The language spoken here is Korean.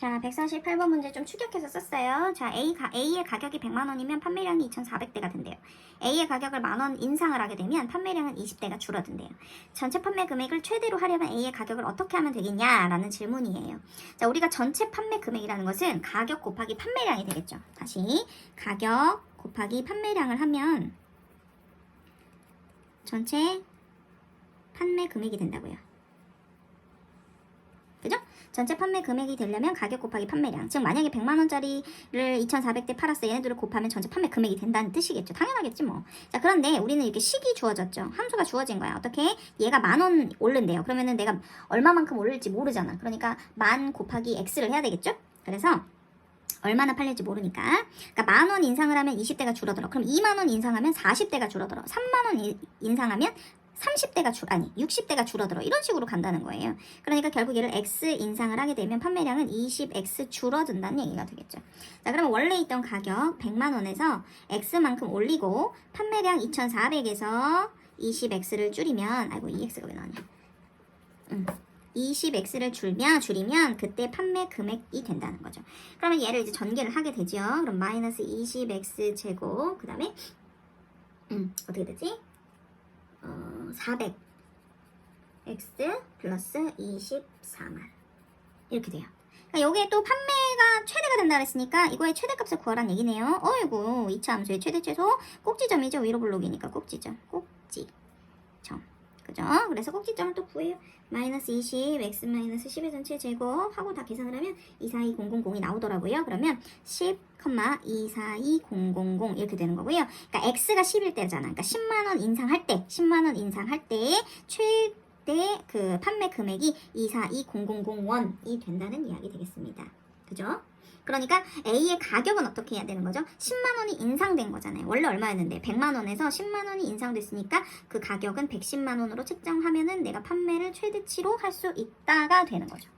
자, 148번 문제 좀 추격해서 썼어요. 자, A 가, A의 가격이 100만 원이면 판매량이 2,400대가 된대요. A의 가격을 만원 인상을 하게 되면 판매량은 20대가 줄어든대요. 전체 판매 금액을 최대로 하려면 A의 가격을 어떻게 하면 되겠냐 라는 질문이에요. 자, 우리가 전체 판매 금액이라는 것은 가격 곱하기 판매량이 되겠죠. 다시 가격 곱하기 판매량을 하면 전체 판매 금액이 된다고요. 전체 판매 금액이 되려면 가격 곱하기 판매량. 즉 만약에 100만 원짜리를 2,400대 팔았어. 얘네들을 곱하면 전체 판매 금액이 된다는 뜻이겠죠. 당연하겠지 뭐. 자, 그런데 우리는 이렇게 식이 주어졌죠. 함수가 주어진 거야. 어떻게? 얘가 만 원 오른대요. 그러면은 내가 얼마만큼 오를지 모르잖아. 그러니까 만 곱하기 x를 해야 되겠죠? 그래서 얼마나 팔릴지 모르니까. 그러니까 만 원 인상을 하면 20대가 줄어들어. 그럼 2만 원 인상하면 40대가 줄어들어. 3만 원 이- 인상하면 30대가 줄 아니 60대가 줄어들어 이런 식으로 간다는 거예요. 그러니까 결국 얘를 x 인상을 하게 되면 판매량은 20x 줄어든다는 얘기가 되겠죠. 자, 그러면 원래 있던 가격 100만 원에서 x만큼 올리고 판매량 2,400에서 20x를 줄이면 아이고 2x가 왜 나왔냐? 음. 20x를 줄면 줄이면 그때 판매 금액이 된다는 거죠. 그러면 얘를 이제 전개를 하게 되죠. 그럼 마이너스 20x 제곱 그다음에 음 어떻게 되지? 어, 400 x 플러스 24만 이렇게 돼요. 그러니까 여기에 또 판매가 최대가 된다 그랬으니까 이거의 최대값을 구하라는 얘기네요. 어이구 2차 함수의 최대 최소 꼭지점이죠. 위로 블록이니까 꼭지점. 꼭지점. 그죠? 그래서 꼭지점을 또 구해요. 마이너스 20, x 마이너스 10의 전체 제곱 하고 다 계산을 하면 242000이 나오더라고요. 그러면 10, 242000 이렇게 되는 거고요. 그러니까 x가 10일 때잖아. 그러니까 10만 원 인상할 때, 10만 원 인상할 때 최대 그 판매 금액이 242000원이 된다는 이야기 되겠습니다. 그죠? 그러니까 A의 가격은 어떻게 해야 되는 거죠? 10만 원이 인상된 거잖아요. 원래 얼마였는데 100만 원에서 10만 원이 인상됐으니까 그 가격은 110만 원으로 책정하면은 내가 판매를 최대치로 할 수 있다가 되는 거죠.